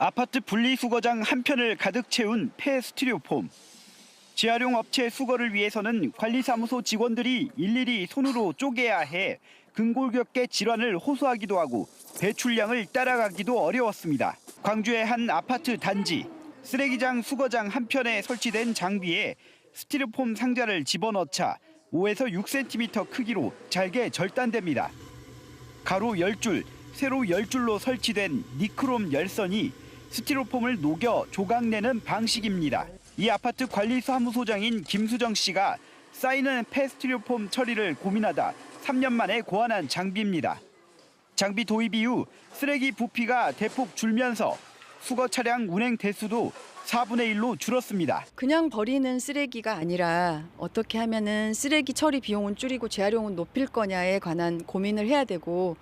아파트 분리수거장 한 편을 가득 채운 폐 스티로폼. 재활용 업체 수거를 위해서는 관리사무소 직원들이 일일이 손으로 쪼개야 해 근골격계 질환을 호소하기도 하고 배출량을 따라가기도 어려웠습니다. 광주의 한 아파트 단지 쓰레기장 수거장 한 편에 설치된 장비에 스티로폼 상자를 집어넣자 5에서 6cm 크기로 잘게 절단됩니다. 가로 10줄, 세로 10줄로 설치된 니크롬 열선이 스티로폼을 녹여 조각내는 방식입니다. 이 아파트 관리 사무소장인 김수정 씨가 쌓이는 폐스티로폼 처리를 고민하다 3년 만에 고안한 장비입니다. 장비 도입 이후 쓰레기 부피가 대폭 줄면서 수거 차량 운행 대수도 4분의 1로 줄었습니다. 그냥 버리는 쓰레기가 아니라 어떻게 하면은 쓰레기 처리 비용은 줄이고 재활용은 높일 거냐에 관한 고민을 해야 되고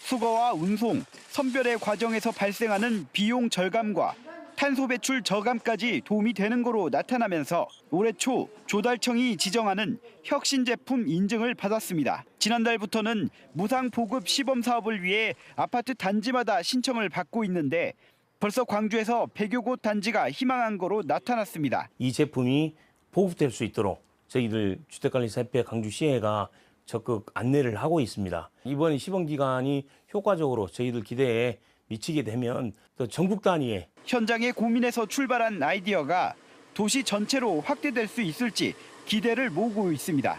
수거와 운송, 선별의 과정에서 발생하는 비용 절감과 탄소 배출 저감까지 도움이 되는 거로 나타나면서 올해 초 조달청이 지정하는 혁신 제품 인증을 받았습니다. 지난달부터는 무상 보급 시범 사업을 위해 아파트 단지마다 신청을 받고 있는데 벌써 광주에서 100여 곳 단지가 희망한 거로 나타났습니다. 이 제품이 보급될 수 있도록 저희들 주택관리사협회 강주시회가 적극 안내를 하고 있습니다. 이번 시범 기간이 효과적으로 저희들 기대에 미치게 되면 또 전국 단위의 현장의 고민에서 출발한 아이디어가 도시 전체로 확대될 수 있을지 기대를 모으고 있습니다.